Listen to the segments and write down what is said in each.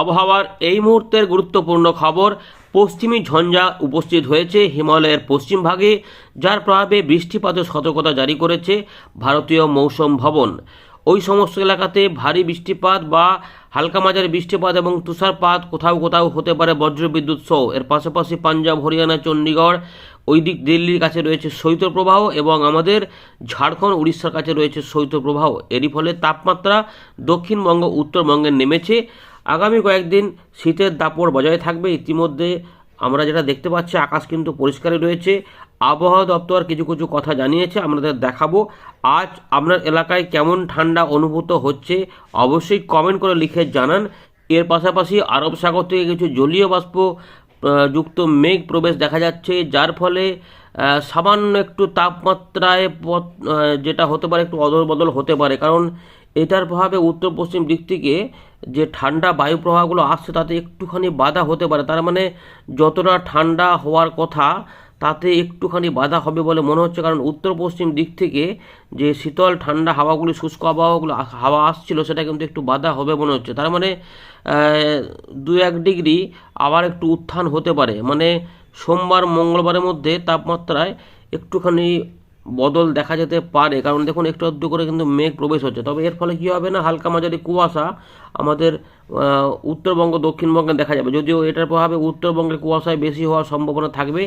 আবহাওয়ার এই মুহূর্তের গুরুত্বপূর্ণ খবর, পশ্চিমী ঝঞ্ঝা উপস্থিত হয়েছে হিমালয়ের পশ্চিম ভাগে, যার প্রভাবে বৃষ্টিপাতের সতর্কতা জারি করেছে ভারতীয় মৌসুম ভবন। ওই সমস্ত এলাকাতে ভারী বৃষ্টিপাত বা হালকা মাঝারি বৃষ্টিপাত এবং তুষারপাত কোথাও কোথাও হতে পারে বজ্রবিদ্যুৎ সহ। এর পাশাপাশি পাঞ্জাব, হরিয়ানা চণ্ডীগড় ওই দিক দিল্লির কাছে রয়েছে শৈত্যপ্রবাহ এবং আমাদের ঝাড়খণ্ড, উড়িষ্যার কাছে রয়েছে শৈত্যপ্রবাহ এরই ফলে তাপমাত্রা দক্ষিণবঙ্গ, উত্তরবঙ্গে নেমেছে। আগামী কয়েকদিন শীতের দাপড় বজায় থাকবে। ইতিমধ্যে আমরা যেটা দেখতে পাচ্ছি, আকাশ কিন্তু পরিষ্কারই রয়েছে। আবহাওয়া দপ্তর কিছু কিছু কথা জানিয়েছে আমাদের দেখাবো। আজ আপনার এলাকায় কেমন ঠান্ডা অনুভূত হচ্ছে, অবশ্যই কমেন্ট করে লিখে জানান। এর পাশাপাশি আরব সাগর থেকে কিছু জলীয় বাষ্প যুক্ত মেঘ প্রবেশ দেখা যাচ্ছে, যার ফলে সামান্য একটু তাপমাত্রায় যেটা হতে পারে একটু অদল বদল হতে পারে। কারণ এটার প্রভাবে উত্তর পশ্চিম দিক থেকে যে ঠান্ডা বায়ু প্রবাহগুলো আসছে তাতে একটুখানি বাধা হতে পারে। তার মানে যতটা ঠান্ডা হওয়ার কথা, তাতে একটুখানি বাধা হবে বলে মনে হচ্ছে। কারণ উত্তর পশ্চিম দিক থেকে যে শীতল ঠান্ডা হাওয়াগুলি, শুষ্ক আবহাওয়াগুলো হাওয়া আসছিল, সেটা কিন্তু একটু বাধা হবে মনে হচ্ছে। তার মানে দু এক ডিগ্রি আবার একটু উত্থান হতে পারে। মানে সোমবার, মঙ্গলবারের মধ্যে তাপমাত্রায় একটুখানি বদল দেখা যেতে পারে। কারণ দেখুন, একটু আধটু করে কিন্তু মেঘ প্রবেশ হচ্ছে। তবে এর ফলে কী হবে না? হালকা মাঝারি কুয়াশা আমাদের উত্তরবঙ্গ, দক্ষিণবঙ্গে দেখা যাবে। যদিও এটার প্রভাবে উত্তরবঙ্গে কুয়াশায় বেশি হওয়ার সম্ভাবনা থাকবে।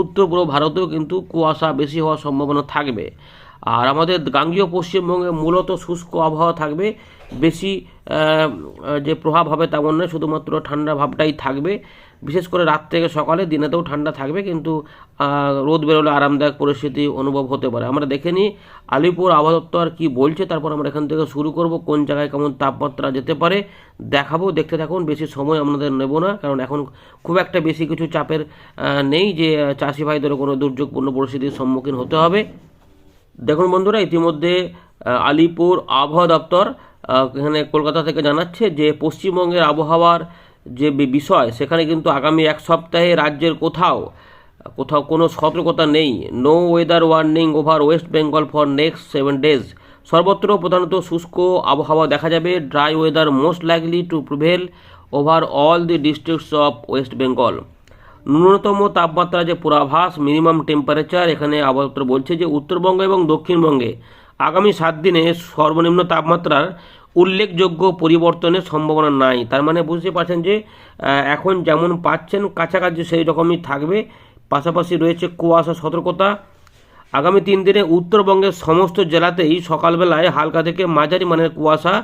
উত্তর পূর্ব ভারতেও কিন্তু কুয়াশা বেশি হওয়ার সম্ভাবনা থাকবে। আর আমাদের গাঙ্গীয় পশ্চিমবঙ্গে মূলত শুষ্ক আবহাওয়া থাকবে। বেশি যে প্রভাব হবে তেমন নয় শুধুমাত্র ঠান্ডা ভাবটাই থাকবে। বিশেষ করে রাত থেকে সকালে দিনেতেও ঠান্ডা থাকবে, কিন্তু রোদ বেরোলে আরামদায়ক পরিস্থিতি অনুভব হতে পারে। আমরা দেখে নিই আলিপুর আবহাওয়া দপ্তর কী বলছে, তারপর আমরা এখান থেকে শুরু করব, কোন জায়গায় কেমন তাপমাত্রা যেতে পারে দেখাবো। দেখতে থাকুন, বেশি সময় আমাদের নেব না, কারণ এখন খুব একটা বেশি কিছু চাপের নেই যে, চাষি ভাইদের কোনো দুর্যোগপূর্ণ পরিস্থিতির সম্মুখীন হতে হবে। দেখুন বন্ধুরা, ইতিমধ্যে আলিপুর আবহাওয়া দপ্তর এখানে কলকাতা থেকে জানাচ্ছে যে পশ্চিমবঙ্গের আবহাওয়ার যে বিষয়, সেখানে কিন্তু আগামী এক সপ্তাহে রাজ্যের কোথাও কোথাও কোনো সতর্কতা নেই। No weather warning over West Bengal for next seven days সর্বত্র প্রধানত শুষ্ক আবহাওয়া দেখা যাবে। Dry weather most likely to prevail over all the districts of West Bengal ন্যূনতম তাপমাত্রা যে পূর্বাভাস মিনিমাম টেম্পারেচার এখানে আবহাওয়া বলছে যে উত্তরবঙ্গ এবং দক্ষিণবঙ্গে আগামী সাত দিনে সর্বনিম্ন তাপমাত্রার উল্লেখযোগ্য পরিবর্তনের সম্ভাবনা নাই। তার মানে বুঝতে পারছেন যে এখন যেমন পাচ্ছেন কাছাকাছি সেই রকমই থাকবে। পাশাপাশি রয়েছে কুয়াশা সতর্কতা। আগামী তিন দিনে উত্তরবঙ্গের সমস্ত জেলাতেই সকালবেলায় হালকা থেকে মাঝারি মানের কুয়াশা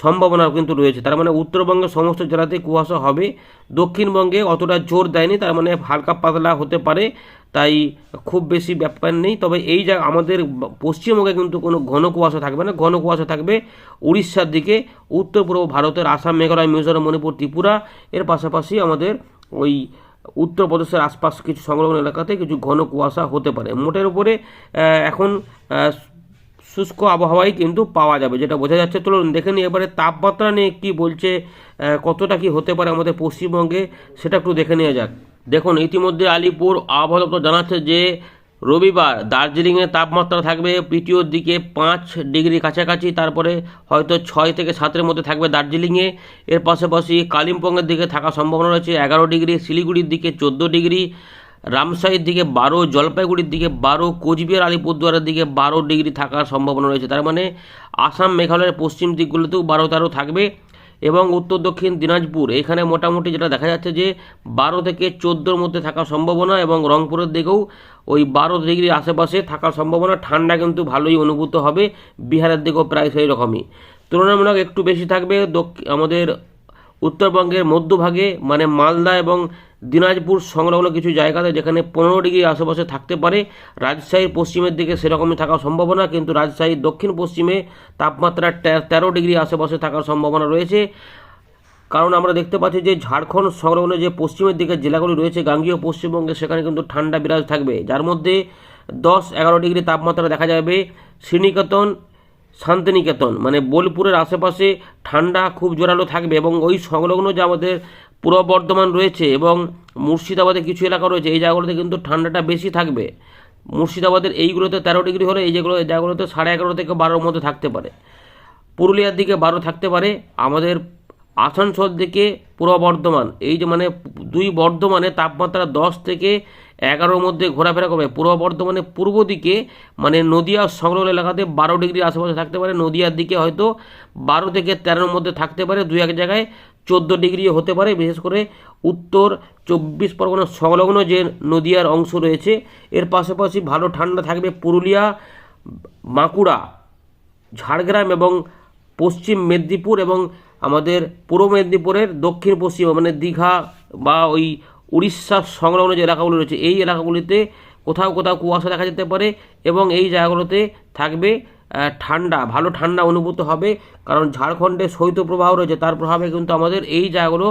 সম্ভাবনা কিন্তু রয়েছে। তার মানে উত্তরবঙ্গের সমস্ত জেলাতেই কুয়াশা হবে। দক্ষিণবঙ্গে অতটা জোর দেয়নি, তার মানে হালকা পাতলা হতে পারে। তাই খুব বেশি ব্যাপার নেই। তবে এই যা আমাদের পশ্চিমবঙ্গে কিন্তু কোনো ঘন কুয়াশা থাকবে না। ঘন কুয়াশা থাকবে উড়িষ্যার দিকে। উত্তর পূর্ব ভারতের আসাম, মেঘালয়, মিজোরাম, মণিপুর, ত্রিপুরা। এর পাশাপাশি আমাদের ওই উত্তরপ্রদেশের আশপাশ কিছু সংলগ্ন এলাকাতে কিছু ঘন কুয়াশা হতে পারে। মোটের উপরে এখন শুষ্ক আবহাওয়াই কিন্তু পাওয়া যাবে, যেটা বোঝা যাচ্ছে। চলুন, দেখে নিই এবারে তাপমাত্রা নিয়ে কি বলছে কতটা কি হতে পারে আমাদের পশ্চিমবঙ্গে, সেটা একটু দেখে নেওয়া যাক। দেখুন, ইতিমধ্যে আলিপুর আবহাওয়া দপ্তর জানাচ্ছে যে, রবিবার দার্জিলিংয়ে তাপমাত্রা থাকবে পিটিওর দিকে পাঁচ ডিগ্রি কাছাকাছি, তারপরে হয়তো ছয় থেকে সাতের মধ্যে থাকবে দার্জিলিংয়ে। এর পাশাপাশি কালিম্পংয়ের দিকে থাকার সম্ভাবনা রয়েছে, এগারো ডিগ্রি, শিলিগুড়ির দিকে চোদ্দ ডিগ্রি। রামসাইয়ের দিকে বারো, জলপাইগুড়ির দিকে বারো, কোচবিহার, আলিপুরদুয়ারের দিকে বারো ডিগ্রি থাকার সম্ভাবনা রয়েছে। তার মানে আসাম, মেঘালয়ের পশ্চিম দিকগুলোতেও বারো তেরো থাকবে এবং উত্তর, দক্ষিণ দিনাজপুর। এখানে মোটামুটি যেটা দেখা যাচ্ছে যে বারো থেকে চোদ্দোর মধ্যে থাকার সম্ভাবনা এবং রংপুরের দিকেও ওই বারো ডিগ্রি আশেপাশে থাকার সম্ভাবনা। ঠান্ডা কিন্তু ভালোই অনুভূত হবে। বিহারের দিকেও প্রায় সেই রকমই। তুলনামূলক একটু বেশি থাকবে আমাদের উত্তরবঙ্গের মধ্যভাগে মানে মালদা এবং দিনাজপুর সংলগ্ন কিছু জায়গাতে যেখানে পনেরো ডিগ্রি আশেপাশে থাকতে পারে, রাজশাহীর পশ্চিমের দিকে সেরকমই থাকার সম্ভাবনা, কিন্তু রাজশাহীর দক্ষিণ পশ্চিমে তাপমাত্রা তেরো ডিগ্রি আশেপাশে থাকার সম্ভাবনা রয়েছে। কারণ আমরা দেখতে পাচ্ছি যে ঝাড়খণ্ড সংলগ্ন যে পশ্চিমের দিকে জেলাগুলি রয়েছে, গাঙ্গীয় পশ্চিমবঙ্গে সেখানে কিন্তু ঠান্ডা বিরাজ থাকবে। যার মধ্যে দশ এগারো ডিগ্রি তাপমাত্রা দেখা যাবে শ্রীনিকেতন, শান্তিনিকেতন। মানে বোলপুরের আশেপাশে ঠান্ডা খুব জোরালো থাকবে এবং ওই সংলগ্ন যে আমাদের পূর্ব বর্ধমান রয়েছে এবং মুর্শিদাবাদে কিছু এলাকা রয়েছে। এই জায়গাগুলোতে কিন্তু ঠান্ডাটা বেশি থাকবে। মুর্শিদাবাদের এইগুলোতে তেরো ডিগ্রি হলে এই যেগুলো জায়গাগুলোতে সাড়ে এগারো থেকে বারোর মধ্যে থাকতে পারে। পুরুলিয়ার দিকে বারো থাকতে পারে। আমাদের আসানসোল থেকে পূর্ব বর্ধমান। এই যে মানে দুই বর্ধমানে তাপমাত্রা দশ থেকে এগারোর মধ্যে ঘোরাফেরা করবে। পূর্ব বর্ধমানে পূর্ব দিকে মানে নদিয়া সংলগ্ন এলাকাতে বারো ডিগ্রি আশেপাশে থাকতে পারে। নদিয়ার দিকে হয়তো বারো থেকে তেরোর মধ্যে থাকতে পারে। দুই এক জায়গায় চোদ্দ ডিগ্রি হতে পারে, বিশেষ করে উত্তর চব্বিশ পরগনা সংলগ্ন যে নদিয়ার অংশ রয়েছে, এর পাশাপাশি ভালো ঠান্ডা থাকবে পুরুলিয়া, বাঁকুড়া, ঝাড়গ্রাম এবং পশ্চিম মেদিনীপুর এবং আমাদের পূর্ব মেদিনীপুরের দক্ষিণ পশ্চিম মানে দীঘা বা ওই উড়িষ্যা সংলগ্ন যে এলাকাগুলো রয়েছে, এই এলাকাগুলিতে কোথাও কোথাও কুয়াশা দেখা যেতে পারে এবং এই জায়গাগুলোতে থাকবে ঠান্ডা, ভালো ঠান্ডা অনুভূত হবে। কারণ ঝাড়খণ্ডে শৈত্যপ্রবাহ রয়েছে, তার প্রভাবে কিন্তু আমাদের এই জায়গাগুলো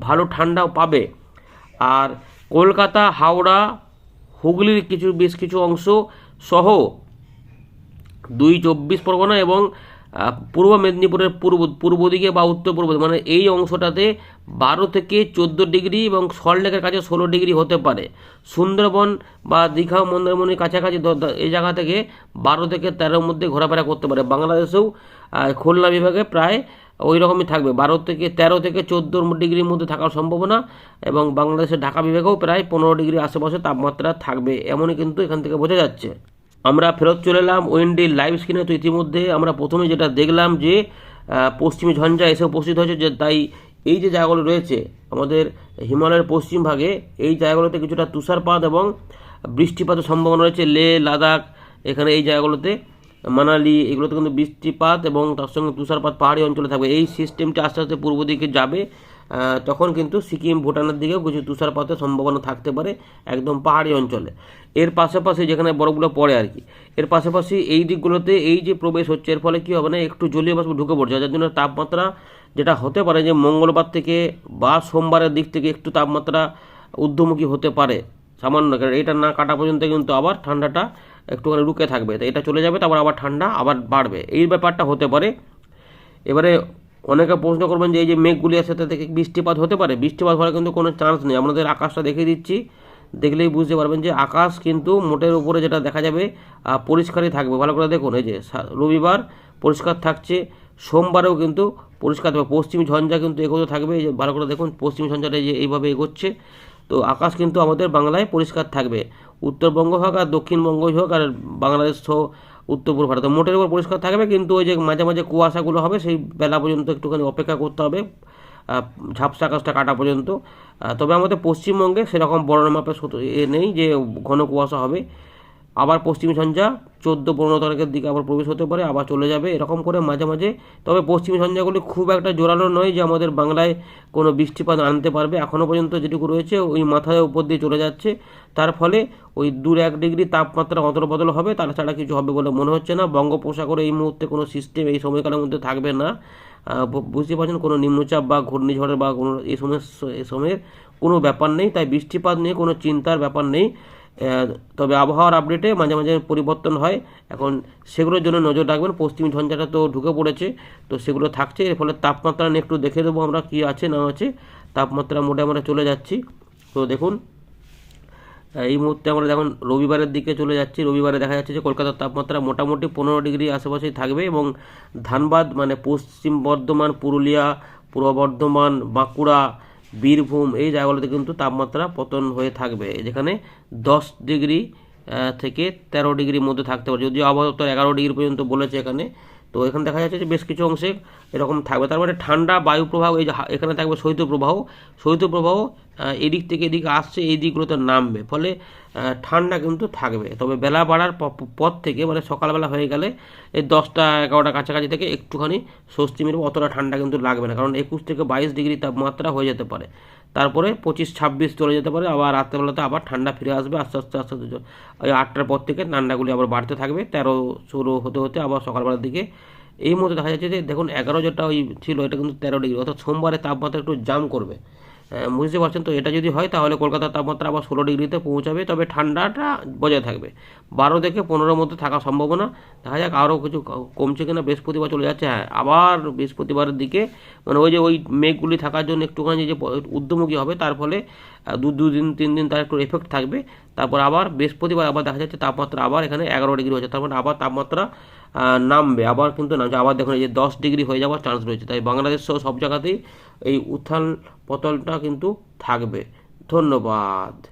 ভালো ঠান্ডাও পাবে। আর কলকাতা, হাওড়া, হুগলির কিছু, বেশ কিছু অংশ সহ দুই চব্বিশ পরগনা এবং পূর্ব মেদিনীপুরের পূর্ব পূর্ব দিকে বা উত্তর পূর্ব মানে এই অংশটাতে বারো থেকে চোদ্দ ডিগ্রি এবং সল্টলেকের কাছে ষোলো ডিগ্রি হতে পারে। সুন্দরবন বা দীঘা মন্দারমণির কাছাকাছি এই জায়গা থেকে বারো থেকে তেরোর মধ্যে ঘোরাফেরা করতে পারে। বাংলাদেশেও খুলনা বিভাগে প্রায় ওই রকমই থাকবে। বারো থেকে তেরো থেকে চোদ্দ ডিগ্রির মধ্যে থাকার সম্ভাবনা এবং বাংলাদেশের ঢাকা বিভাগেও প্রায় পনেরো ডিগ্রি আশেপাশে তাপমাত্রা থাকবে, এমনই কিন্তু এখান থেকে বোঝা যাচ্ছে। আমরা ফেরত চলে এলাম ওয়েন্ডির লাইভ স্ক্রিনে। তো ইতিমধ্যে আমরা প্রথমে যেটা দেখলাম যে পশ্চিমী ঝঞ্ঝা এসে উপস্থিত হয়েছে যে, তাই এই যে জায়গাগুলো রয়েছে, আমাদের হিমালয়ের পশ্চিম ভাগে, এই জায়গাগুলোতে কিছুটা তুষারপাত এবং বৃষ্টিপাতের সম্ভাবনা রয়েছে। লে, লাদাখ, এখানে এই জায়গাগুলোতে, মানালি, এগুলোতে কিন্তু বৃষ্টিপাত এবং তার সঙ্গে তুষারপাত পাহাড়ি অঞ্চলে থাকবে। এই সিস্টেমটা আস্তে আস্তে পূর্ব দিকে যাবে। তখন কিন্তু সিকিম ভুটানের দিকেও কিছু তুষারপাতের সম্ভাবনা থাকতে পারে একদম পাহাড়ি অঞ্চলে। এর পাশাপাশি যেখানে বরফগুলো পড়ে আর কি, এর পাশাপাশি এই দিকগুলোতে এই যে প্রবেশ হচ্ছে, এর ফলে কী হবে না, একটু জলীয় বাষ্প ঢুকে পড়ছে, যার জন্য তাপমাত্রা যেটা হতে পারে যে মঙ্গলবার থেকে বা সোমবারের দিক থেকে একটু তাপমাত্রা ঊর্ধ্বমুখী হতে পারে, সামান্য, কারণ এটা না কাটা পর্যন্ত কিন্তু আবার ঠান্ডাটা একটুখানি রুকে থাকবে। তো এটা চলে যাবে, তারপর আবার ঠান্ডা আবার বাড়বে। এই ব্যাপারটা হতে পারে। এবারে অনেকে প্রশ্ন করবেন যে এই যে মেঘগুলি আছে তাতে বৃষ্টিপাত হতে পারে, বৃষ্টিপাত হওয়ার কিন্তু কোনো চান্স নেই। আপনাদের আকাশটা দেখিয়ে দিচ্ছি। দেখলেই বুঝতে পারবেন যে আকাশ কিন্তু মোটের উপরে যেটা দেখা যাবে পরিষ্কারই থাকবে। ভালো করে দেখুন, এই যে রবিবার পরিষ্কার থাকছে, সোমবারেও কিন্তু পরিষ্কার থাকবে। পশ্চিম ঝঞ্ঝা কিন্তু এগোতে থাকবে, এই যে ভালো করে দেখুন, পশ্চিম ঝঞ্ঝাটা এই যে এইভাবে এগোচ্ছে। তো আকাশ কিন্তু আমাদের বাংলায় পরিষ্কার থাকবে। উত্তরবঙ্গ হোক আর দক্ষিণবঙ্গই হোক আর বাংলাদেশ উত্তর পূর্ব ভারতে। মোটের উপর পরিষ্কার থাকবে, কিন্তু ওই যে মাঝে মাঝে কুয়াশাগুলো হবে, সেই বেলা পর্যন্ত একটুখানি অপেক্ষা করতে হবে ঝাপসা আকাশটা কাটা পর্যন্ত। তবে আমাদের পশ্চিমবঙ্গে সেরকম বড় মাপের এ নেই যে ঘন কুয়াশা হবে। আবার পশ্চিম ঝঞ্ঝা চোদ্দ পনেরো তারিখের দিকে আবার প্রবেশ হতে পারে, আবার চলে যাবে, এরকম করে মাঝে মাঝে। তবে পশ্চিম ঝঞ্ঝাগুলি খুব একটা জোরালো নয় যে আমাদের বাংলায় কোনো বৃষ্টিপাত আনতে পারবে। এখনও পর্যন্ত যেটুকু রয়েছে, ওই মাথায় উপর দিয়ে চলে যাচ্ছে। তার ফলে ওই দূর এক ডিগ্রি তাপমাত্রা অদল বদল হবে তাছাড়া কিছু হবে বলে মনে হচ্ছে না। বঙ্গোপসাগরে এই মুহূর্তে কোনো সিস্টেম এই সময়কালের মধ্যে থাকবে না। বুঝতে পারছেন? কোনো নিম্নচাপ বা ঘূর্ণিঝড়ের বা কোনো এই সময়ের এই সময়ের কোনো ব্যাপার নেই। তাই বৃষ্টিপাত নিয়ে কোনো চিন্তার ব্যাপার নেই। তবে আবহাওয়ার আপডেটে মাঝে মাঝে পরিবর্তন হয়। এখন সেগুলোর জন্য নজর রাখবেন। পশ্চিম ঝঞ্ঝাটা তো ঢুকে পড়েছে, তো সেগুলো থাকছে। এর ফলে তাপমাত্রা নিয়ে একটু দেখে দেবো আমরা কী আছে, না আছে। তাপমাত্রা মোটে আমরা চলে যাচ্ছি। তো দেখুন এই মুহূর্তে আমরা দেখুন রবিবারের দিকে চলে যাচ্ছি। রবিবারে দেখা যাচ্ছে যে কলকাতার তাপমাত্রা মোটামুটি পনেরো ডিগ্রি আশেপাশেই থাকবে এবং ধানবাদ মানে পশ্চিম বর্ধমান, পুরুলিয়া, পূর্ব বর্ধমান, বাঁকুড়া বীরভূম, এই জায়গাগুলোতে কিন্তু তাপমাত্রা পতন হয়ে থাকবে, যেখানে দশ ডিগ্রি থেকে তেরো ডিগ্রির মধ্যে থাকতে পারে। যদিও আবহাওয়া দপ্তর এগারো ডিগ্রি পর্যন্ত বলেছে এখানে তো এখানে দেখা যাচ্ছে যে বেশ কিছু অংশে এরকম থাকবে। তার মানে ঠান্ডা বায়ু প্রবাহ এই যে এখানে থাকবে শৈত্যপ্রবাহ শৈত্যপ্রবাহ আহ, এদিক থেকে এদিক আসছে এই দিকগুলোতে নামবে। ফলে ঠান্ডা কিন্তু থাকবে। তবে বেলা বাড়ার পর থেকে মানে সকালবেলা হয়ে গেলে এই দশটা এগারোটা কাছাকাছি থেকে একটুখানি স্বস্তি মিলবে। অতটা ঠান্ডা কিন্তু লাগবে না। কারণ একুশ থেকে বাইশ ডিগ্রি তাপমাত্রা হয়ে যেতে পারে। তারপরে পঁচিশ, ছাব্বিশ চলে যেতে পারে। আবার রাত্রেবেলাতে আবার ঠান্ডা ফিরে আসবে, আস্তে আস্তে আস্তে আস্তে ওই আটটার পর থেকে ঠান্ডাগুলি আবার বাড়তে থাকবে। তেরো, ষোলো হতে হতে আবার সকালবেলার দিকে। এই মুহূর্তে দেখা যাচ্ছে যে, দেখুন, এগারো যেটা ওই ছিল, এটা কিন্তু তেরো ডিগ্রি। অর্থাৎ সোমবারে তাপমাত্রা একটু জাম করবে। বুঝতে পারছেন তো? এটা যদি হয়, তাহলে কলকাতার তাপমাত্রা আবার ষোলো ডিগ্রিতে পৌঁছাবে, তবে ঠান্ডাটা বজায় থাকবে। বারো থেকে পনেরোর মধ্যে থাকার সম্ভাবনা। দেখা যাক আরও কিছু কমছে কিনা। বৃহস্পতিবার চলে যাচ্ছে হ্যাঁ আবার বৃহস্পতিবারের দিকে। মানে ওই যে ওই মেঘগুলি থাকার জন্য একটুখানি যে ঊর্ধ্বমুখী হবে, তার ফলে দু দুদিন তিন দিন তার একটু এফেক্ট থাকবে। তারপর আবার বৃহস্পতিবার আবার দেখা যাচ্ছে তাপমাত্রা আবার এখানে এগারো ডিগ্রি হচ্ছে। তার মানে আবার তাপমাত্রা নামবে। আবার কিন্তু নামছে আবার দেখুন এই যে দশ ডিগ্রি হয়ে যাওয়ার চান্স রয়েছে। তাই বাংলাদেশ সহ সব জায়গাতেই এই উত্থাল পতনটা কিন্তু থাকবে। ধন্যবাদ।